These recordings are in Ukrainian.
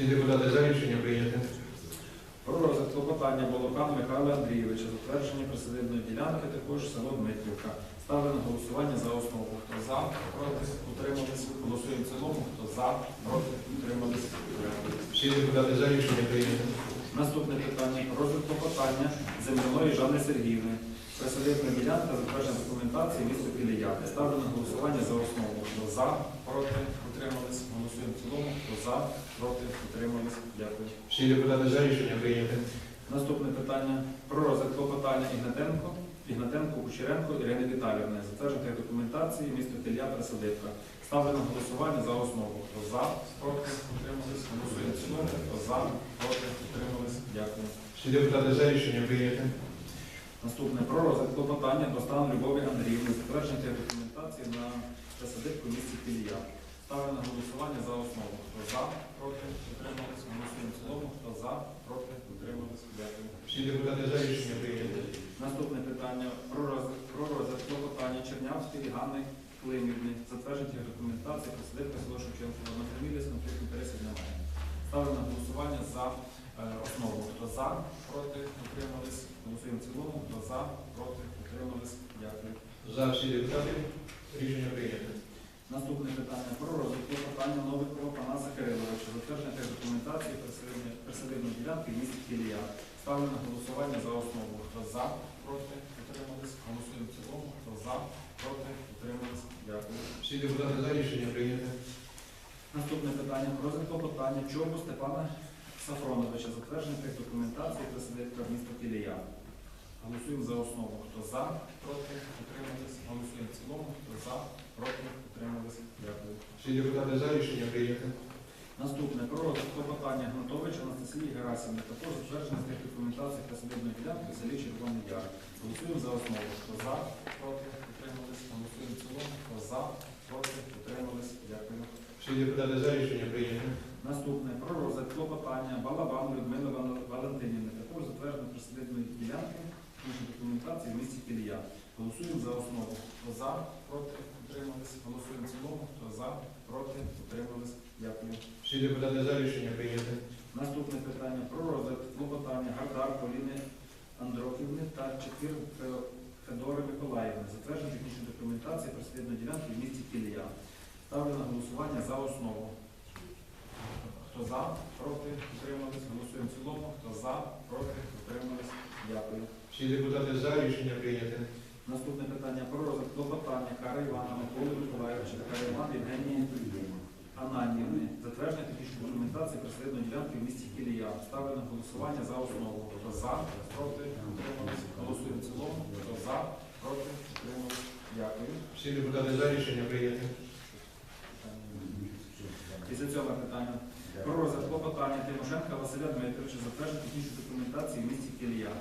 Всі депутати за рішення прийняте. Про розгляд клопотання Волокана Михайла Андрійовича, затвердження присадибної ділянки, також село Дмитрівка. Ставлю на голосування за основу. Хто за, проти, утримались. Голосуємо в цілому. Хто за, проти, утримались. Всі депутати за рішення прийняте. Наступне питання. Про розгляд клопотання земляної Жанни Сергіївни. Присадибна ділянка, затвердження документації, місто Кілія. Ставлю на голосування за основу. Хто за, проти, утримались. Голосуємо в цілому. Хто за, проти, утримались. Дякую. Всі депутати за рішення прийняте. Наступне питання про розгляд клопотання Ігнатенко, Ігнатенко Кучеренко Ірини Віталіївни. Затвердження документації місто Кілля Присадибка. Ставлю на голосування за основу. Хто за, проти, утримались, голосуємо в цілому. Хто за, проти, утримались. Дякую. Всі депутати за рішення прийняте. Наступне про розгляд до стану Любові Андріївни. Затвердження документації на Присадибку місті Кілія. Ставлю на голосування за основу. Хто за, проти, утримались, голосуємо в цілому. Хто за, проти, утримались. Дякую. Всі депутати за рішення прийняте. Наступне питання про роз- про розгляд клопотання Чернявської Ганни Климівни. Затвердження документації посадибка село Шевченко. На фамілії з конфлікту інтересів немає. Ставлю на голосування за е, основу. Хто за, проти, утримались. В цілому. Хто за, проти, утримались. Дякую. За всі депутати рішення прийняте. Наступне питання про розгляд клопотання Новикова Панаса Кириловича. Затвердження документації присадибної- ділянки в місті Кілія. Ставлю на голосування за основу. Хто за, проти, утримались. Голосуємо в цілому. Хто за, проти, утримались. Дякую. Всі депутати за рішення прийняте. Наступне питання про розгляд клопотання Чобу Степана Сафроновича. Затвердження тих документації присадибка в місто Кілія. Голосуємо за основу. Хто за, проти, утримались. Голосуємо в цілому. Хто за, проти, утримались. Дякую. Всі депутати за рішення прийняте. Наступне про розгляд клопотання Гнатовича Анастасії Герасівни. Також затвердження тих документацій присадибної ділянки в селі Червоний Яр. Голосуємо за основу. Хто за, проти, утримались. Голосуємо в цілому. Хто за, проти, утримались. Дякую. Всі депутати за рішення прийняте. Наступне про розгляд клопотання Балабан Людмили Валентинівни. Також затвердження присадибної ділянки документації в місті Кілія. Голосуємо за основу. Хто за, проти, утримались. Голосуємо в цілому. Хто за, проти, утримались. Дякую. Всі депутати за рішення прийняте. Наступне питання про розгляд клопотання Гардар Поліни Андроківни та Чефір Федори Миколаївни. Затвердження технічної документації присадибної ділянки в місті Кілія. Ставлю на голосування за основу. Хто за, проти, утримались, голосуємо в цілому. Хто за, проти, утримались. Дякую. Всі депутати за рішення прийняте. Наступне питання про розгляд клопотання Кари Івана Миколи Миколаївича та Кари Івана Євгенії Ананівни. Затвердження технічної документації присадибної ділянки в місті Кілія. Ставлю на голосування за основу. Хто за, проти, утримались. Голосуємо в цілому. Хто за, проти, утримались. Дякую. Всі депутати за рішення прийняте. Після цього питання. Про розгляд клопотання Тимошенка Василя Дмитровича затвердження технічної документації в місті Кілія.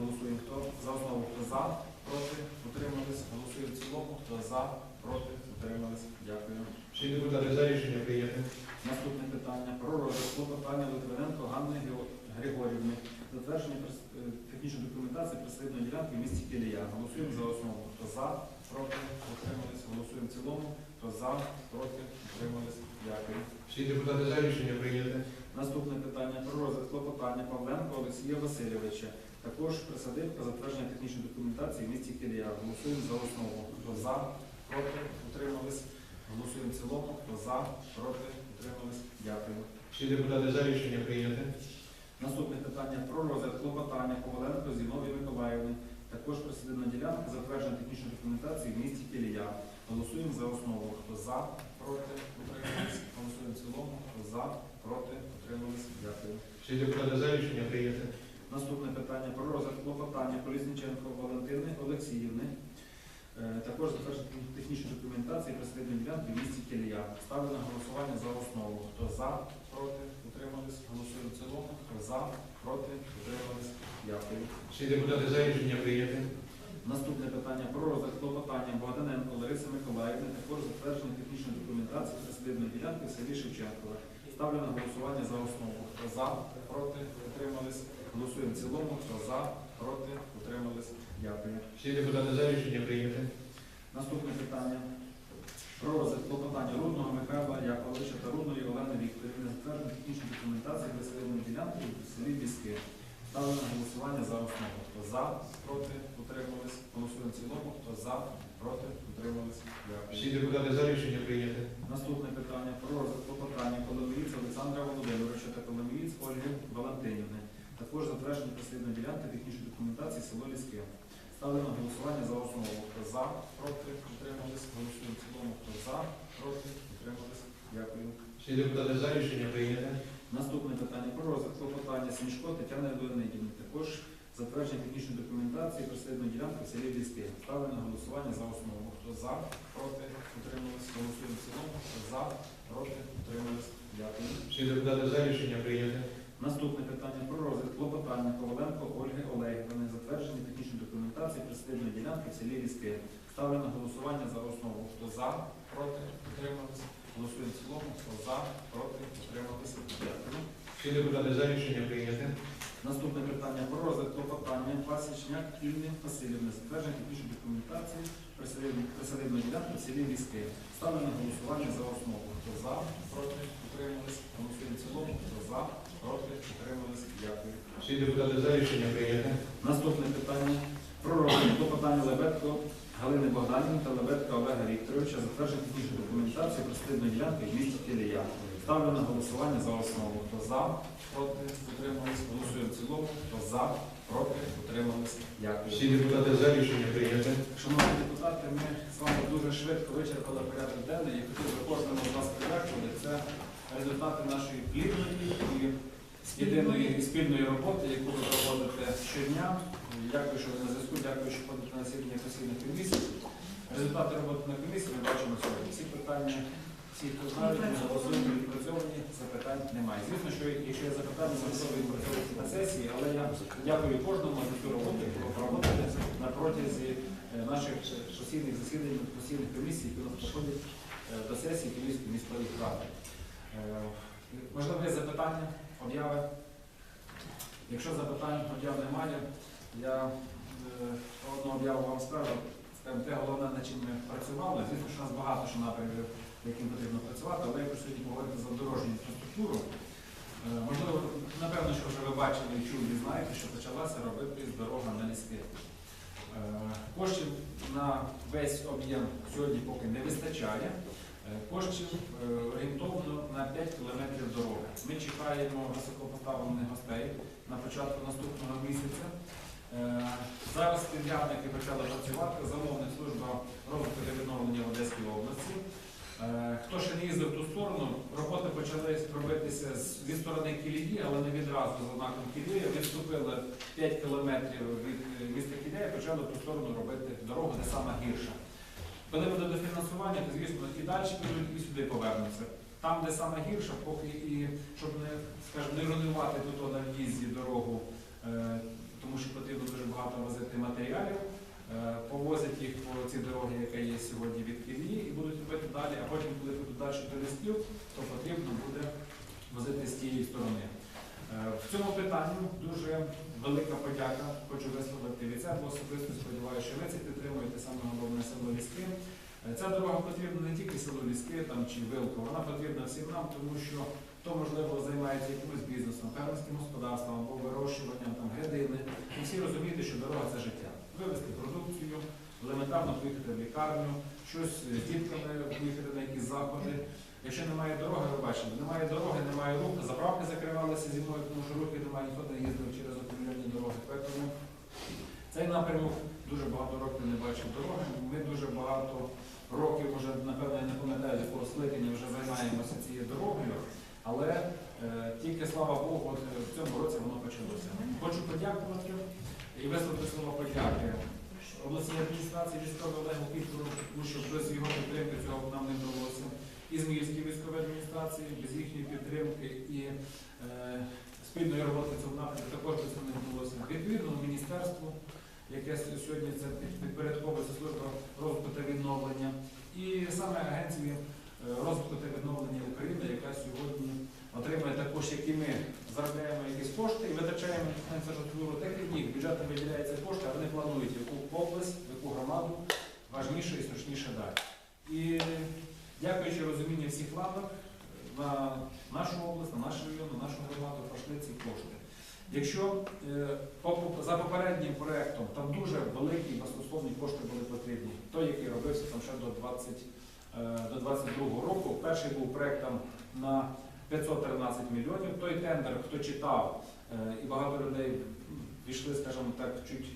Голосуємо хто за основу, хто за, проти, утримались. Голосуємо в цілому, хто за, проти, утримались. Дякую. Всі депутати за рішення прийняте. Наступне питання. Про розгляд клопотання Литвиненко Ганни Григорівни. Затвердження е, технічної документації присадибної ділянки в місті Кілія. Голосуємо за основу. Хто за, проти, утримались. Голосуємо в цілому, хто за, проти, утримались. Дякую. Всі депутати за рішення прийняте. Наступне питання про розгляд клопотання Павленко Олексія Васильовича. Також присадибка затвердження технічної документації в місті Кілія. Голосуємо за основу. Хто за, проти, утримались. Голосуємо в цілому. Хто за, проти, утримались. Дякую. Всі депутати за рішення прийняте. Наступне питання про розгляд клопотання Коваленко Зіновії Миколаївни. Також присадибна ділянка затвердження технічної документації в місті Кілія. Голосуємо за основу. Хто за, проти, утримались. Голосуємо в цілому. Хто за, проти, утримались. Дякую. Всі депутати за рішення прийняте. Наступне питання про розгляд клопотання Колісниченко Валентини Олексіївни. Е, Також затвердження технічної документації присадибної ділянки в місті Кілія. Ставлю на голосування за основу. Хто за, проти, утримались. Голосуємо в цілому. Хто за, проти, утримались. Дякую. Всі депутати за рішення прийняте. Наступне питання про розгляд клопотання Богданенко Лариси Миколаївни. Також затвердження технічної документації присадибної ділянки в селі Шевченкове. Ставлю на голосування за основу. Хто за, проти, утримались. Голосуємо в цілому. Хто за, проти, утримались. Дякую. Всі депутати за рішення прийняте. Наступне питання. Про розгляд клопотання Рудного Михайла Яковлевича та Рудної Олени Вікторівни затвердження технічної документації для селищної ділянки у селі Біски. Ставлю на голосування за основу. Хто за, проти, утримались. Голосуємо в цілому. Хто за, проти, утримались. Дякую. Всі депутати за рішення прийняте. Наступне питання про розгляд клопотання Коломієць Олександра Володимировича та Коломієць Ольги Валентинівни. Також затвердження прислідної ділянки технічної документації село Ліське. Ставлю на голосування за основу. Хто за, проти, утримались. Голосуємо в цілому. Хто за, проти, утримались. Дякую. Всі депутати за рішення прийняте. Наступне питання про розгляд клопотання Смішко Тетяни Леонидівни. Також затвердження технічної документації прислідної ділянки в селі Ліське. Ставлю на голосування за основу. Хто за, проти, утримались. Голосуємо в цілому. Хто за, проти, утримались. Дякую. Всі депутати за рішення прийняте. Наступне питання про розгляд клопотання Коваленко Ольги Олегівни. Затвердження технічної документації прислідної ділянки в селі Ліське. Ставлю на голосування за основу. Хто за, проти, утримались. Голосуємо в цілому. Хто за, проти, утримались. Дякую. Всі депутати за рішення прийняте. Наступне питання про розгляд клопотання Пасічняк Інни Васильівни. Затвердження технічної документації присадибної ділянки в селі Ліски. Ставлю на голосування за основу. Хто за, проти, утримались. Голосуємо в цілому. Хто за, проти, утримались. Дякую. Всі депутати за рішення прийняте. Наступне питання про розгляд клопотання Лебедко Галини Богданівни та Лебедка Олега Вікторовича. Затвердження технічної документації присадибної ділянки в місті Кілія. Ставлю на голосування за основу. Хто за, проти, утримались. Голосуємо в цілому. Хто за, проти, утримались. Дякую. Всі депутати за рішення прийняте. Шановні депутати, ми з вами дуже швидко вичерпали порядок денний і хотів би кожному з вас подякувати. Це результати нашої плідної і єдиної спільної роботи, яку ви проводите щодня. Дякую, що ви на зв'язку, дякую, що ходите на засідання постійних комісій. Результати роботи на комісії ми бачимо сьогодні. Всі питання, всі хто знають, ми голосуємо, відпрацьовані, запитань немає. Звісно, що якщо є запитання, ми готові відпрацьовувати на сесії, але я дякую кожному за цю роботу, яку ви проводите на протязі е, наших постійних засідань, постійних комісій, які нас проходять е, до сесії Київської міської ради. Е, Можливо, є запитання, обяви. Якщо запитань, обяв немає, я е, одну об'яву вам скажу. Те головне, над чим ми працювали. Звісно, що у нас багато що напрямів, яким потрібно працювати, але якщо сьогодні поговорити за дорожню інфраструктуру, е, можливо, напевно, що вже ви бачили і чули, і знаєте, що почалася робити дорога на ліски. Е, Коштів на весь об'єм сьогодні поки не вистачає. Е, Коштів е, орієнтовно на 5 кілометрів дороги. Ми чекаємо високопоставлених гостей на початку наступного місяця. Е, Зараз підрядники почали працювати, замовник служба розвитку та відновлення в Одеській області. Хто ще не їздив в ту сторону, роботи почали робитися від сторони Кілії, але не відразу за знаком Кілії. Відступили 5 кілометрів від міста Кілія і почали в ту сторону робити дорогу, де сама гірша. Коли буде дофінансування, то звісно і далі підуть, і сюди повернуться. Там, де саме гірше, поки і щоб не скажімо, не руйнувати тут на в'їзді дорогу, е, тому що потрібно дуже багато возити матеріалів, е, повозять їх по цій дорогі, яка є сьогодні від Києві, і будуть робити далі, а потім, коли підуть далі до лісків, то потрібно буде возити з тієї сторони. Е, В цьому питанні дуже велика подяка. Хочу висловити від себе особисто. Сподіваюся, що ви це підтримуєте саме головне село Ліски. Е, Ця дорога потрібна не тільки селу Ліски там, чи Вилку, вона потрібна всім нам, тому що хто, можливо, займається якимось бізнесом, фермерським господарством або вирощуванням там, грядини. Ви всі розумієте, що дорога це життя. Вивезти продукцію, елементарно поїхати в лікарню, щось з дітками поїхати на якісь заходи. Якщо немає дороги, ви бачите, немає дороги, немає руху, заправки закривалися зимою, тому що рухи немає, ніхто не їздив через дороги. Тому цей напрямок дуже багато років не бачив дороги. Ми дуже багато років, вже, напевно, я не пам'ятаю, якого скликання вже займаємося цією дорогою, але е, тільки слава Богу, от, е, в цьому році воно почалося. Хочу подякувати і висловити слова подяки обласній адміністрації військової Олегу Пітру, тому що без його підтримки цього нам не вдалося. І Зміївській військовій адміністрації, без їхньої підтримки і е, спільної роботи в цьому напрямку також вдалося. Відповідно, міністерству, яке сьогодні це під- підпорядковується служба розвитку та відновлення, і саме агенції е, розвитку та відновлення України, яка сьогодні отримує також, як і ми, заробляємо якісь кошти і витрачаємо на інфраструктуру, так бюджетом виділяються кошти, а вони планують, яку область, яку громаду важніше і срочніше дати. І дякуючи розумінню всіх владах, на нашу область, на наш район, громаду пішли ці кошти. Якщо е, за попереднім проектом там дуже великі баснословні кошти були потрібні, той, який робився там ще до 20, е, до 22 року, перший був проект там на 513 мільйонів. Той тендер, хто читав, е, і багато людей пішли, скажімо так, чуть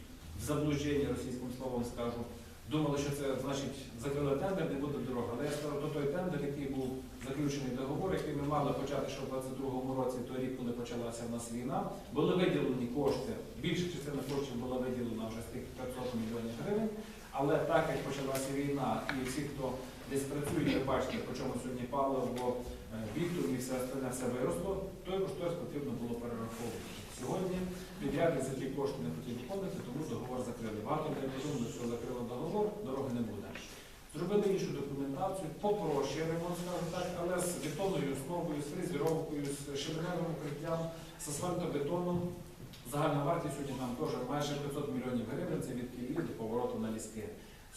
в заблуждення російським словом скажу. Думали, що це значить закрили тендер, не буде дорога. Але я скажу, то той тендер, який був заключений договор, який ми мали почати ще в 22-му році, той рік, коли почалася в нас війна, були виділені кошти. Більша частина коштів була виділена вже з тих 500 мільйонів гривень. Але так як почалася війна, і всі, хто десь працює, ви бачите, по чому сьогодні паливо, е, бітум і все остальне все виросло, той кошторис потрібно було перераховувати. Сьогодні підряди за ті кошти не хотів виконувати, тому договор закрили. Багато людей подумали, що закрили договор, дороги не буде. Зробили іншу документацію, попроще ремонт, скажу так, але з бетонною основою, з фрезеровкою, з шибеневим укриттям, з асфальтобетоном. Загальна вартість сьогодні там теж майже 500 мільйонів гривень, це від Києва до повороту на ліски.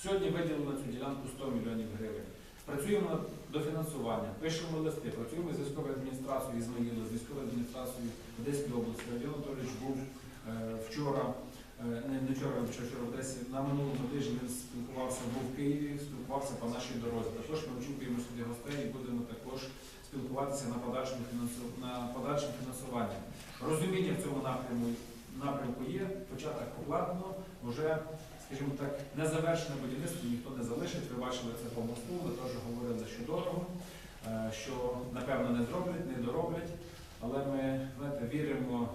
Сьогодні виділено цю ділянку 100 мільйонів гривень. Працюємо над дофінансуванням, пишемо листи, працюємо з військовою адміністрацією Ізмаїла, з військовою адміністрацією Одеської області. Анатолійович був вчора, в Одесі, на минулому тижні він спілкувався, був в Києві, спілкувався по нашій дорозі. Також ми очікуємо сюди гостей і будемо також спілкуватися на подальшому на подальшим фінансуванням. Розуміння в цьому напряму напрямку є, початок покладено, вже, скажімо так, незавершене будівництво ніхто не залишить. Ви бачили це по мосту, ви теж говорили, що дорого, е, що напевно не зроблять, не дороблять. Але ми знаєте, віримо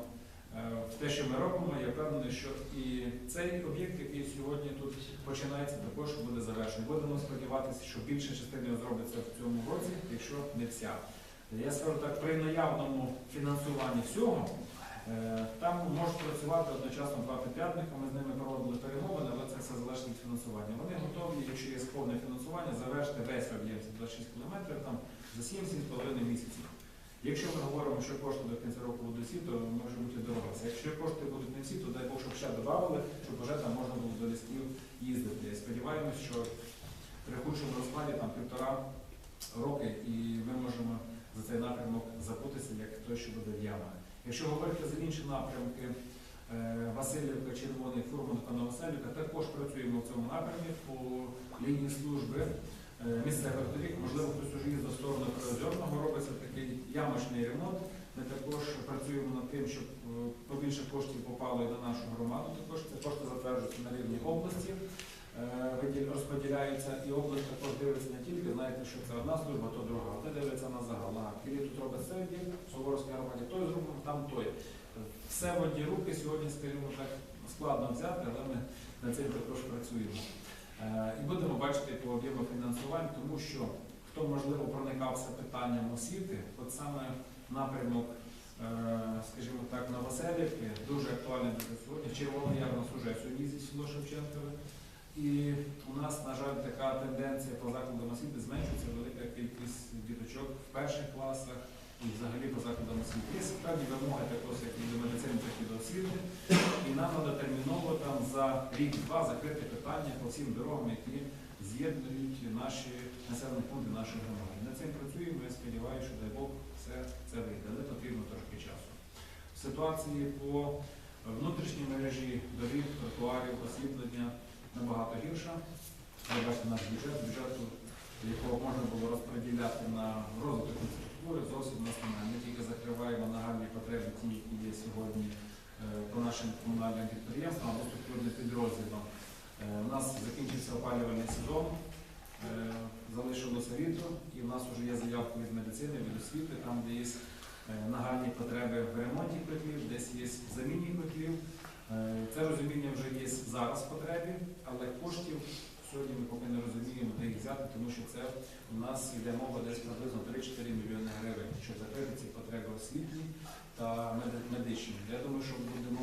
в те, що ми робимо. Я впевнений, що і цей об'єкт, який сьогодні тут починається, також буде завершений. Будемо сподіватися, що більша частина зробиться в цьому році, якщо не вся. Я скажу так, при наявному фінансуванні всього. Е, Там можуть працювати одночасно два підрядника, ми з ними проводили перемовини, але це все залежить від фінансування. Вони готові, якщо є повне фінансування, завершити весь об'єм це 26 кілометрів там, за 7-7,5 місяців. Якщо ми говоримо, що кошти до кінця року будуть всі, то може бути дорога. Якщо кошти будуть не всі, то дай Бог, щоб ще додали, щоб там можна було до лісків їздити. Сподіваємось, що при худшому розкладі там півтора роки і ми можемо за цей напрямок забутися, як той, що буде в ямах. Якщо говорити за інші напрямки, е, Васильівка, Червоний, Фурманка, Новоселівка, також працюємо в цьому напрямі по лінії служби місцевих доріг. Можливо, хтось уже їздив в сторону Приозерного, робиться такий ямочний ремонт. Ми також працюємо над тим, щоб е, побільше коштів попало і на нашу громаду. Також це кошти затверджуються на рівні області, е, розподіляються, і область також дивиться не тільки, знаєте, що це одна служба, то друга. Вони дивляться на загал. Ага, Київ тут робить цей об'єкт, в Суворовській громаді той зробив, там той. Все в одні руки сьогодні, скажімо так, складно взяти, але ми над цим також працюємо. Е, І будемо бачити по об'єму фінансувань, тому що хто можливо проникався питанням освіти, от саме напрямок, е, скажімо так, Новоселівки дуже актуальний сьогодні. У нас уже сьогодні в село Шевченкове. І у нас, на жаль, така тенденція по закладам освіти зменшується велика кількість діточок в перших класах і взагалі по закладам освіти. Є певні вимоги також як і до медицини, так і до освіти. І нам треба терміново там за рік-два закрити питання по всім дорогам, які з'єднують наші населені пункти нашої громади. Над цим працюємо. Я сподіваюся, що дай Бог все це вийде, але потрібно трошки часу. В ситуації по внутрішній мережі доріг, тротуарів, освітлення набагато гірша. Ви бачите наш бюджет, бюджету, якого можна було розподіляти на розвиток інфраструктури, зовсім у нас немає. Ми тільки закриваємо нагальні потреби, ті, які є сьогодні е, по нашим комунальним підприємствам або структурним підрозділам. Е, У нас закінчився опалювальний сезон, е, залишилося літо, і в нас вже є заявки від медицини, від освіти, там, де є нагальні потреби в ремонті котлів, десь є в заміні котлів. Це розуміння вже є зараз в потребі, але коштів сьогодні ми поки не розуміємо, де їх взяти, тому що це у нас йде мова десь приблизно 3-4 мільйони гривень, щоб закрити ці потреби освітні та меди- медичні. Я думаю, що будемо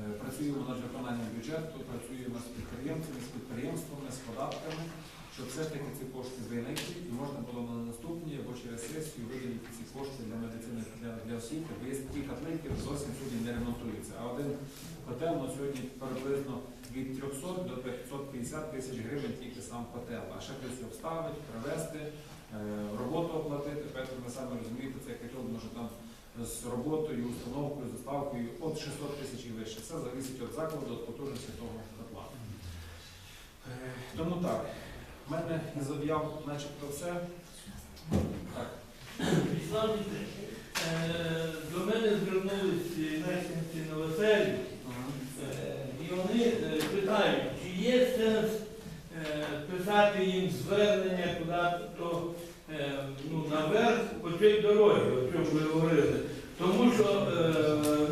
е, працюємо над виконанням бюджету, працюємо з підприємцями, з підприємствами, з податками, щоб все ж таки ці кошти винайти і можна було на наступні або через сесію виділити ці кошти для медицини для, для освіти. Бо є такі котлики зовсім сьогодні не ремонтуються. А один котел на сьогодні приблизно від 300 до 550 тисяч гривень тільки сам котел. А ще плюс його вставити, привезти, е, роботу оплатити. Тому ми з роботою, установкою, заставкою від 600 тисяч і вище. Все залежить від закладу, від потужності того котла. Е, Тому так, в мене із об'яв начебто все. Так. Вячеслав е, мене звернулися мешканці Новоселі, і вони е, питають, чи є сенс е, писати їм звернення куди-то е, ну, наверх по цій дорозі, о чому ви говорили. Тому що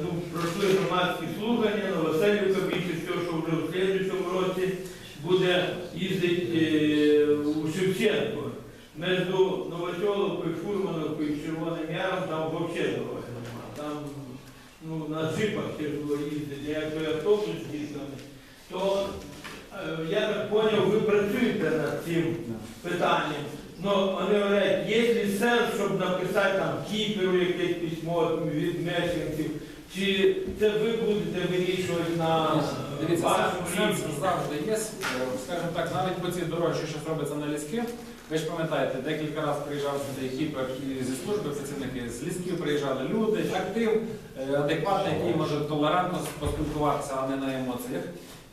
ну, пройшли громадські слухання, Новоселівка більше всього, що вже в слідчому році буде їздити у Шевченко. Між Новоселовкою, Фурмановкою і Червоним Яром там взагалі дороги немає. Там ну, на джипах теж було їздити, як автобус. То е, я так зрозумів, ви працюєте над цим питанням. Ну, вони говорять, є ли сенс, щоб написати там кіперу якесь письмо від мешканців, чи це ви будете вирішувати на е, Дивіться, сенс завжди є. Скажімо так, навіть по цій дорожі, що робиться на ліски. Ви ж пам'ятаєте, декілька разів приїжджав сюди хіпер і зі служби працівники, з лісків приїжджали люди, актив, е, адекватний, який може толерантно поспілкуватися, а не на емоціях.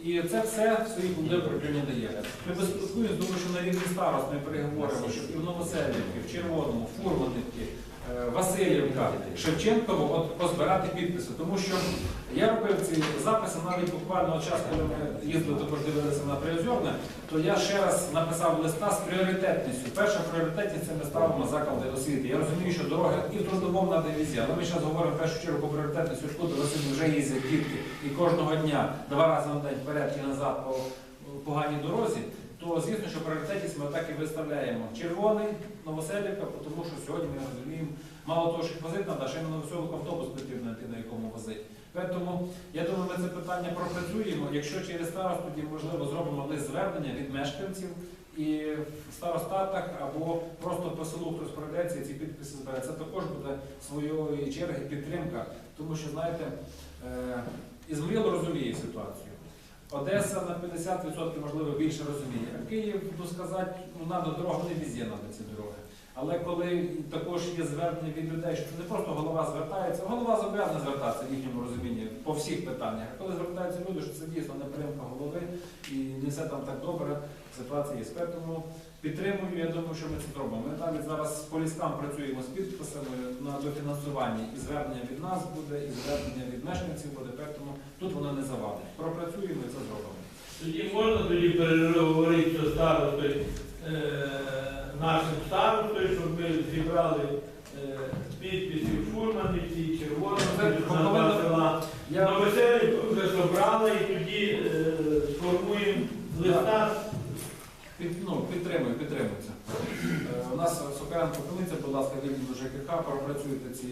І це все в своїй культурі дає. Ми поспілкуємося, тому що на рівні старост ми переговоримо, що і в Новоселівці, в Червоному, в Фурманівці, Васильівка, Шевченково от позбирати підписи. Тому що я робив ці записи навіть буквально час, коли ми їздили, також дивилися на Приозерне, то я ще раз написав листа з пріоритетністю. Перша пріоритетність це ми ставимо заклади освіти. Я розумію, що дороги і трудомовна дивізія, але ми зараз говоримо в першу чергу про пріоритетність школи, освіти вже їздять дітки і кожного дня два рази на день вперед і назад по поганій дорозі. То звісно, що пріоритетність ми так і виставляємо. Червоний, Новоселівка, тому що сьогодні ми розуміємо, мало того, що їх возити треба, ще й на Новоселівку автобус потрібно знайти, на якому возити. Тому я думаю, ми це питання пропрацюємо. Якщо через старост, тоді можливо зробимо лист звернення від мешканців і в старостатах або просто по селу хтось пройдеться і ці підписи збере. Це також буде своєї черги підтримка, тому що знаєте, е, Ізмаїл розуміє ситуацію. Одеса на 50% можливо більше розуміє. А Київ, буду сказати, ну надо дорога, не везде надо ці дороги. Але коли також є звернення від людей, що не просто голова звертається, голова зобов'язана звертатися в їхньому розумінні по всіх питаннях. А коли звертаються люди, що це дійсно не примка голови і не все там так добре, ситуація є. Тому підтримую, я думаю, що ми це зробимо. Ми навіть зараз по ліскам працюємо з підписами на дофінансуванні. І звернення від нас буде, і звернення від мешканців буде, тому тут воно не завадить. Пропрацюємо і це зробимо. Тоді можна тоді переговорити зі старостою, е, нашим старостою, щоб ми зібрали е, підписи в Фурманиці, повинно- села. Я вже зібрали і тоді е, сформуємо листа. Під, ну, підтримую, підтримую це. Е, У нас Сокаренко Пилиця, будь ласка, відділ ЖКХ, пропрацюйте ці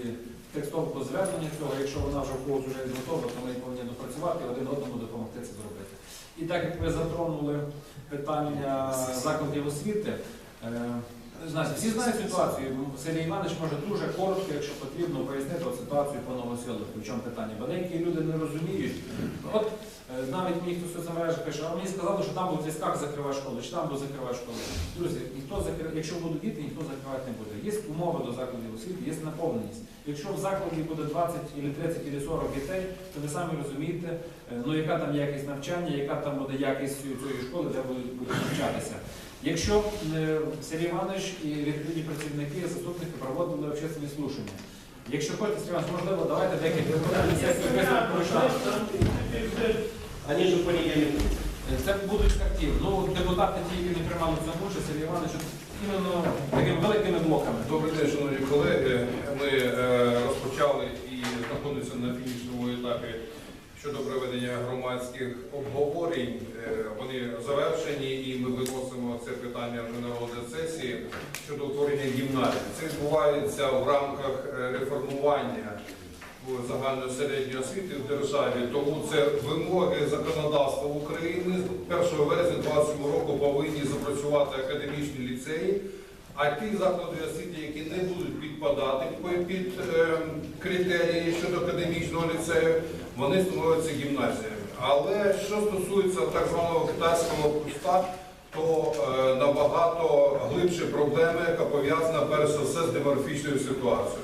текстовку звернення цього. Якщо вона вже в когось вже готова, то ми повинні допрацювати і один одному допомогти це зробити. І так як ви затронули питання закладів освіти, е, всі знають ситуацію. Сергій Іванович може дуже коротко, якщо потрібно, пояснити ситуацію по Новоселовку. В чому питання? Бо деякі люди не розуміють. От Навіть мені хтось у соцмережах пише, а мені сказали, що там будуть військах закривати школи, чи там будуть закривати школи. Друзі, ніхто закриває, якщо будуть діти, ніхто закривати не буде. Є умови до закладів освіти, є наповненість. Якщо в закладі буде 20, або 30, або 40 дітей, то ви самі розумієте, е, ну яка там якість навчання, яка там буде якість цієї школи, де будуть, будуть навчатися. Якщо е, Сергій Іванович і відповідні працівники, заступники проводили общественні слушання. Якщо хочете, Сергій Іванович, можливо, давайте декілька Они же в понедельник. Це будуть активні. Ну, депутати ті, які не приймали цьому участь, Сергій Іванович, іменно такими великими блоками. Добрий день, шановні колеги. Ми е, розпочали і знаходимося на фінішному етапі щодо проведення громадських обговорень. Е, Вони завершені і ми виносимо це питання вже на розгляд сесії щодо утворення гімназії. Це відбувається в рамках е, реформування загальної середньої освіти в державі, тому це вимоги законодавства України з 1 вересня 2027 року повинні запрацювати академічні ліцеї. А ті заклади освіти, які не будуть підпадати під- під е, критерії щодо академічного ліцею, вони становляться гімназіями. Але що стосується так званого китайського куста, то е, набагато глибші проблеми, яка пов'язана перш за все з демографічною ситуацією.